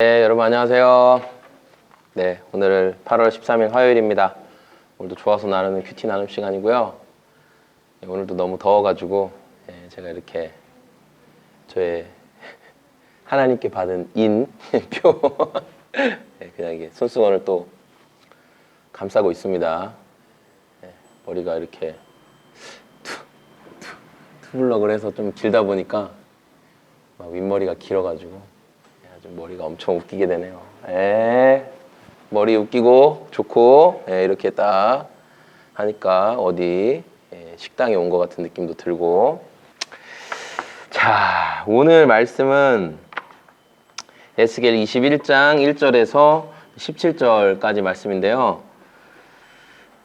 네, 여러분 안녕하세요. 네, 오늘 8월 13일 화요일입니다. 오늘도 좋아서 나누는 큐티 나눔 시간이고요. 네, 오늘도 너무 더워가지고 네, 제가 이렇게 저의 하나님께 받은 인표 네, 그냥 이게 손수건을 또 감싸고 있습니다. 네, 머리가 이렇게 투블럭을 해서 좀 길다 보니까 막 윗머리가 길어가지고 아주 머리가 엄청 웃기게 되네요. 에 머리 웃기고 좋고 예, 이렇게 딱 하니까 어디 예, 식당에 온 것 같은 느낌도 들고 자 오늘 말씀은 에스겔 21장 1절에서 17절까지 말씀인데요.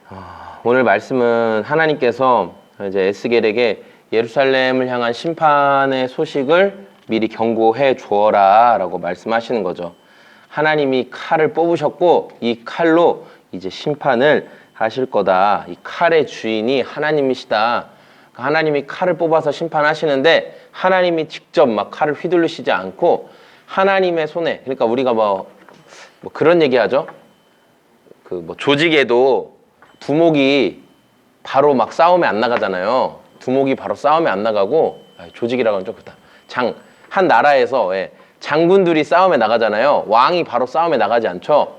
어, 오늘 말씀은 하나님께서 이제 에스겔에게 예루살렘을 향한 심판의 소식을 미리 경고해 주어라 라고 말씀하시는 거죠. 하나님이 칼을 뽑으셨고 이 칼로 이제 심판을 하실 거다. 이 칼의 주인이 하나님이시다. 그러니까 하나님이 칼을 뽑아서 심판하시는데 하나님이 직접 막 칼을 휘둘르시지 않고 하나님의 손에 그러니까 우리가 뭐, 뭐 그런 얘기하죠. 그 뭐 조직에도 두목이 바로 막 싸움에 안 나가잖아요. 두목이 바로 싸움에 안 나가고 아, 조직이라고 하면 좀 그렇다. 장 한 나라에서 예, 장군들이 싸움에 나가잖아요. 왕이 바로 싸움에 나가지 않죠.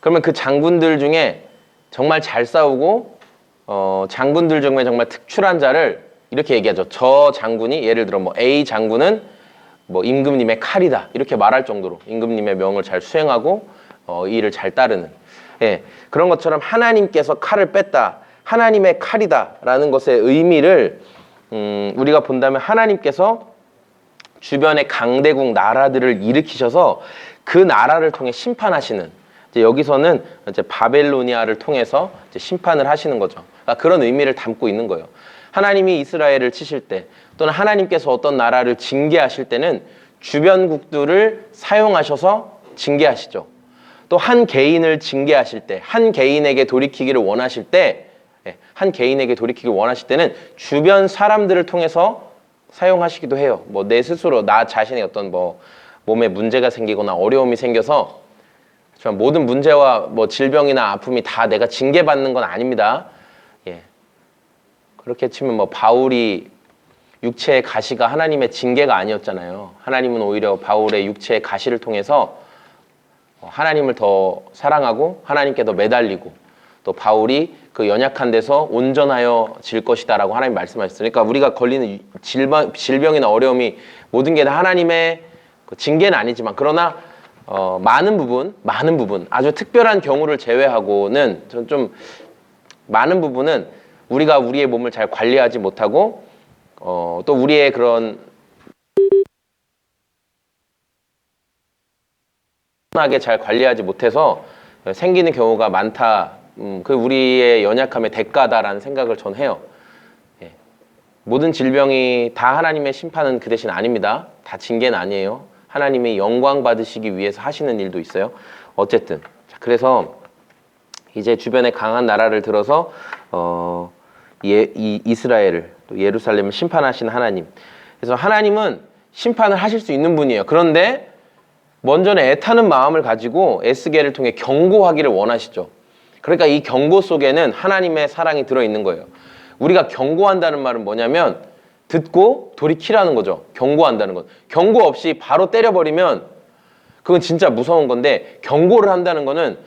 그러면 그 장군들 중에 정말 잘 싸우고 어, 장군들 중에 정말 특출한 자를 이렇게 얘기하죠. 저 장군이 예를 들어 뭐 A 장군은 뭐 임금님의 칼이다 이렇게 말할 정도로 임금님의 명을 잘 수행하고 어, 이 일을 잘 따르는 예, 그런 것처럼 하나님께서 칼을 뺐다 하나님의 칼이다라는 것의 의미를 음, 우리가 본다면 하나님께서 주변의 강대국 나라들을 일으키셔서 그 나라를 통해 심판하시는 이제 여기서는 이제 바벨로니아를 통해서 이제 심판을 하시는 거죠. 그러니까 그런 의미를 담고 있는 거예요. 하나님이 이스라엘을 치실 때 또는 하나님께서 어떤 나라를 징계하실 때는 주변국들을 사용하셔서 징계하시죠. 또 한 개인을 징계하실 때, 한 개인에게 돌이키기를 원하실 때, 예, 한 개인에게 돌이키기를 원하실 때는 주변 사람들을 통해서 사용하시기도 해요. 뭐 내 스스로 나 자신의 어떤 뭐 몸에 문제가 생기거나 어려움이 생겨서 하지만 모든 문제와 뭐 질병이나 아픔이 다 내가 징계받는 건 아닙니다. 예. 그렇게 치면 뭐 바울이 육체의 가시가 하나님의 징계가 아니었잖아요. 하나님은 오히려 바울의 육체의 가시를 통해서 어, 하나님을 더 사랑하고 하나님께 더 매달리고 또 바울이 그 연약한 데서 온전하여 질 것이다라고 하나님 말씀하셨어요. 그러니까 우리가 걸리는 질병, 질병이나 어려움이 모든 게 다 하나님의 그 징계는 아니지만 그러나 어, 많은 부분, 많은 부분, 아주 특별한 경우를 제외하고는 전 좀 많은 부분은 우리가 우리의 몸을 잘 관리하지 못하고 어, 또 우리의 그런 하게 잘 관리하지 못해서 생기는 경우가 많다. 음, 그 우리의 연약함의 대가다라는 생각을 전 해요. 예. 모든 질병이 다 하나님의 심판은 그 대신 아닙니다. 다 징계는 아니에요. 하나님이 영광 받으시기 위해서 하시는 일도 있어요. 어쨌든 자, 그래서 이제 주변에 강한 나라를 들어서 어, 예, 이 이스라엘을 또 예루살렘을 심판하시는 하나님. 그래서 하나님은 심판을 하실 수 있는 분이에요. 그런데 먼저는 애타는 마음을 가지고 에스겔을 통해 경고하기를 원하시죠. 그러니까 이 경고 속에는 하나님의 사랑이 들어 있는 거예요. 우리가 경고한다는 말은 뭐냐면 듣고 돌이키라는 거죠. 경고한다는 것. 경고 없이 바로 때려버리면 그건 진짜 무서운 건데 경고를 한다는 거는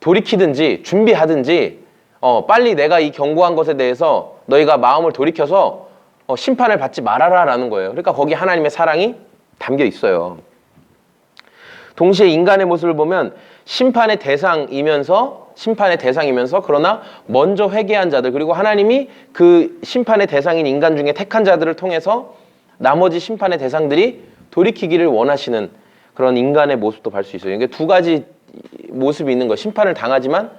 돌이키든지 준비하든지 어, 빨리 내가 이 경고한 것에 대해서 너희가 마음을 돌이켜서 어, 심판을 받지 말아라 라는 거예요. 그러니까 거기 하나님의 사랑이 담겨 있어요. 동시에 인간의 모습을 보면 심판의 대상이면서 심판의 대상이면서 그러나 먼저 회개한 자들 그리고 하나님이 그 심판의 대상인 인간 중에 택한 자들을 통해서 나머지 심판의 대상들이 돌이키기를 원하시는 그런 인간의 모습도 볼 수 있어요. 이게 두 가지 모습이 있는 거예요. 심판을 당하지만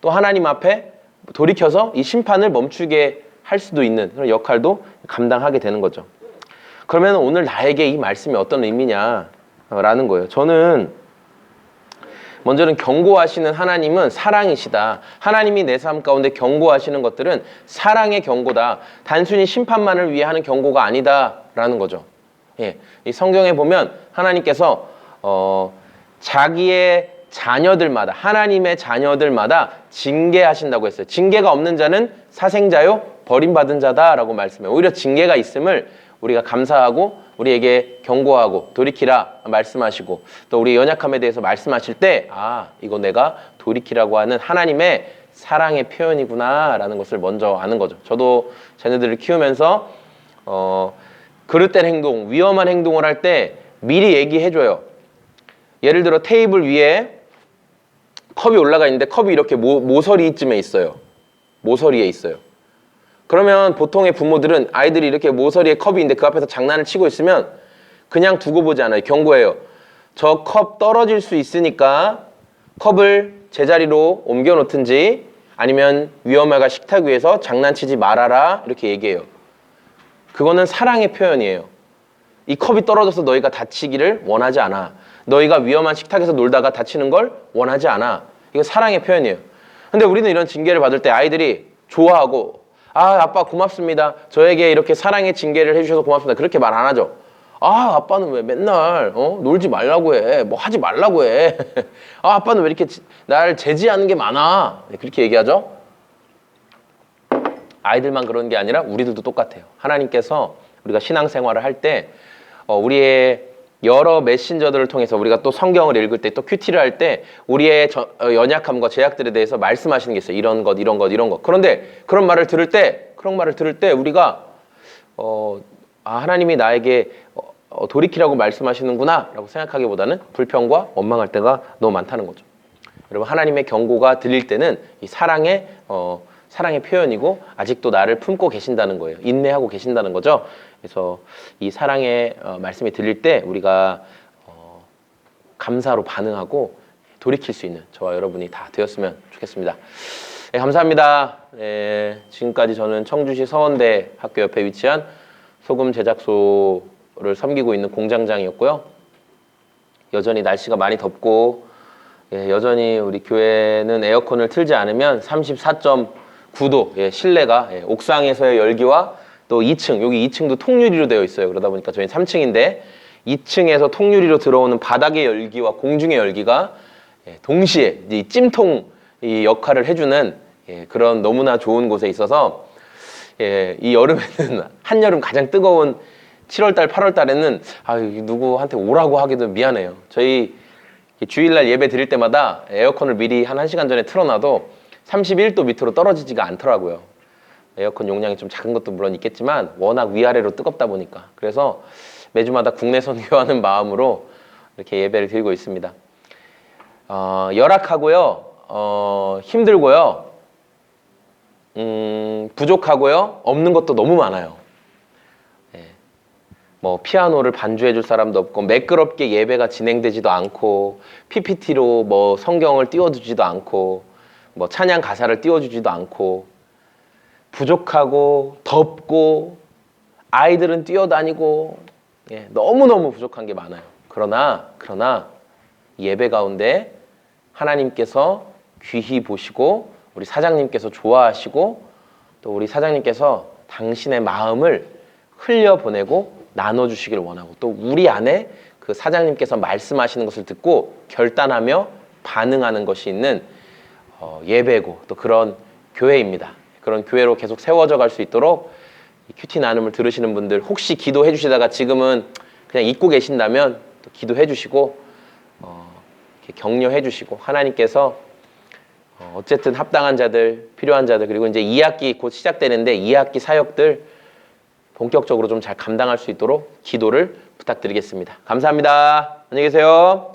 또 하나님 앞에 돌이켜서 이 심판을 멈추게 할 수도 있는 그런 역할도 감당하게 되는 거죠. 그러면 오늘 나에게 이 말씀이 어떤 의미냐라는 거예요. 저는 먼저는 경고하시는 하나님은 사랑이시다. 하나님이 내 삶 가운데 경고하시는 것들은 사랑의 경고다. 단순히 심판만을 위해 하는 경고가 아니다라는 거죠. 예. 이 성경에 보면 하나님께서 어 자기의 자녀들마다 하나님의 자녀들마다 징계하신다고 했어요. 징계가 없는 자는 사생자요 버림받은 자다라고 말씀해요. 오히려 징계가 있음을 우리가 감사하고 우리에게 경고하고 돌이키라 말씀하시고 또 우리 연약함에 대해서 말씀하실 때 아 이거 내가 돌이키라고 하는 하나님의 사랑의 표현이구나라는 것을 먼저 아는 거죠. 저도 자녀들을 키우면서 어 그릇된 행동, 위험한 행동을 할 때 미리 얘기해 줘요. 예를 들어 테이블 위에 컵이 올라가 있는데 컵이 이렇게 모, 모서리쯤에 있어요. 모서리에 있어요. 그러면 보통의 부모들은 아이들이 이렇게 모서리에 컵이 있는데 그 앞에서 장난을 치고 있으면 그냥 두고 보지 않아요. 경고해요. 저 컵 떨어질 수 있으니까 컵을 제자리로 옮겨 놓든지 아니면 위험해가 식탁 위에서 장난치지 말아라 이렇게 얘기해요. 그거는 사랑의 표현이에요. 이 컵이 떨어져서 너희가 다치기를 원하지 않아. 너희가 위험한 식탁에서 놀다가 다치는 걸 원하지 않아. 이거 사랑의 표현이에요. 근데 우리는 이런 징계를 받을 때 아이들이 좋아하고 아 아빠 고맙습니다. 저에게 이렇게 사랑의 징계를 해주셔서 고맙습니다. 그렇게 말 안 하죠. 아 아빠는 왜 맨날 어? 놀지 말라고 해. 뭐 하지 말라고 해. 아 아빠는 왜 이렇게 지- 날 제지하는 게 많아. 네, 그렇게 얘기하죠. 아이들만 그런 게 아니라 우리들도 똑같아요. 하나님께서 우리가 신앙생활을 할때 어, 우리의 여러 메신저들을 통해서 우리가 또 성경을 읽을 때 또 큐티를 할 때 우리의 저- 어, 연약함과 제약들에 대해서 말씀하시는 게 있어요. 이런 것, 이런 것, 이런 것. 그런데 그런 말을 들을 때 그런 말을 들을 때 우리가 어, 아, 하나님이 나에게 어, 어, 돌이키라고 말씀하시는구나라고 생각하기보다는 불평과 원망할 때가 너무 많다는 거죠. 여러분 하나님의 경고가 들릴 때는 이 사랑의 어, 사랑의 표현이고 아직도 나를 품고 계신다는 거예요. 인내하고 계신다는 거죠. 그래서 이 사랑의 어, 말씀이 들릴 때 우리가 어, 감사로 반응하고 돌이킬 수 있는 저와 여러분이 다 되었으면 좋겠습니다. 네, 감사합니다. 네, 지금까지 저는 청주시 서원대 학교 옆에 위치한 소금 제작소를 섬기고 있는 공장장이었고요. 여전히 날씨가 많이 덥고 예, 여전히 우리 교회는 에어컨을 틀지 않으면 34.9도 예, 실내가 예, 옥상에서의 열기와 또 2층 여기 2층도 통유리로 되어 있어요. 그러다 보니까 저희 3층인데 2층에서 통유리로 들어오는 바닥의 열기와 공중의 열기가 예, 동시에 이 찜통 이 역할을 해주는 예, 그런 너무나 좋은 곳에 있어서 예, 이 여름에는 한여름 가장 뜨거운 7월달, 8월달에는 아 누구한테 오라고 하기도 미안해요. 저희 주일날 예배 드릴 때마다 에어컨을 미리 한 1시간 전에 틀어놔도 31도 밑으로 떨어지지가 않더라고요. 에어컨 용량이 좀 작은 것도 물론 있겠지만 워낙 위아래로 뜨겁다 보니까 그래서 매주마다 국내 선교하는 마음으로 이렇게 예배를 드리고 있습니다. 어, 열악하고요, 어, 힘들고요, 음, 부족하고요, 없는 것도 너무 많아요. 예. 뭐 피아노를 반주해 줄 사람도 없고 매끄럽게 예배가 진행되지도 않고 PPT로 뭐 성경을 띄워주지도 않고 뭐 찬양 가사를 띄워주지도 않고 부족하고 덥고 아이들은 뛰어다니고 예, 너무너무 부족한 게 많아요. 그러나 그러나 예배 가운데 하나님께서 귀히 보시고 우리 사장님께서 좋아하시고 또 우리 사장님께서 당신의 마음을 흘려 보내고 나눠 주시길 원하고 또 우리 안에 그 사장님께서 말씀하시는 것을 듣고 결단하며 반응하는 것이 있는 어, 예배고 또 그런 교회입니다. 그런 교회로 계속 세워져 갈 수 있도록 이 큐티 나눔을 들으시는 분들 혹시 기도해 주시다가 지금은 그냥 잊고 계신다면 또 기도해 주시고 어, 격려해 주시고 하나님께서 어, 어쨌든 합당한 자들, 필요한 자들 그리고 이제 2학기 곧 시작되는데 2학기 사역들 본격적으로 좀 잘 감당할 수 있도록 기도를 부탁드리겠습니다. 감사합니다. 안녕히 계세요.